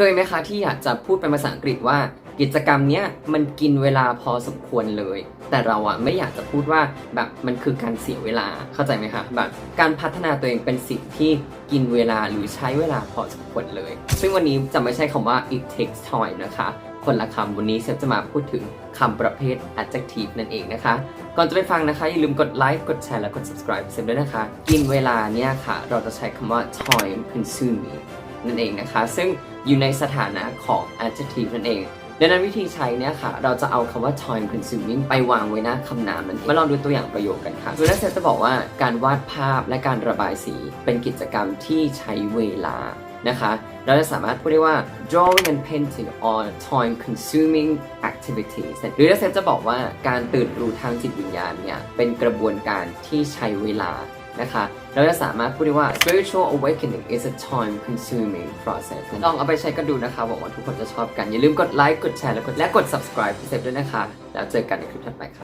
เคยไหมคะที่อยากจะพูดเป็นภาษาอังกฤษว่ากิจกรรมเนี้ยมันกินเวลาพอสมควรเลย แต่เราอะไม่อยากจะพูดว่าแบบมันคือการเสียเวลาเข้าใจไหมคะแบบการพัฒนาตัวเองเป็นสิ่งที่กินเวลาหรือใช้เวลาพอสมควรเลย ซึ่งวันนี้จะไม่ใช่คำว่า it takes time นะคะ คนละคำวันนี้เซฟจะมาพูดถึงคำประเภท adjective นั่นเองนะคะ ก่อนจะไปฟังนะคะ อย่าลืมกดไลค์กดแชร์และกด subscribe เซฟด้วยนะคะ กินเวลาเนี่ยค่ะ เราจะใช้คำว่า time consuming นั่นเองนะคะ ซึ่งอยู่ในสถานะของ adjective นั่นเอง ดังนั้นวิธีใช้เนี่ยค่ะ เราจะเอาคำว่า time consuming ไปวางไว้หน้าคำนามนั่นเองมาลองดูตัวอย่างประโยคกันค่ะโดยนักเซจะบอกว่าการวาดภาพและการระบายสีเป็นกิจกรรมที่ใช้เวลานะคะ เราจะสามารถพูดได้ว่า drawing and painting are time consuming activities หรือนักเซฟจะบอกว่าการตื่นรู้ทางจิตวิญญาณเนี่ย เป็นกระบวนการที่ใช้เวลา นะคะเราจะสามารถพูดได้ว่า spiritual awakening is a time consuming process ลองเอาไปใช้กันดูนะคะหวังว่าทุกคนจะชอบกัน อย่าลืมกดไลค์กดแชร์และกดและกด subscribe เสร็จด้วยนะคะ แล้วเจอกันในคลิปถัดไปครับ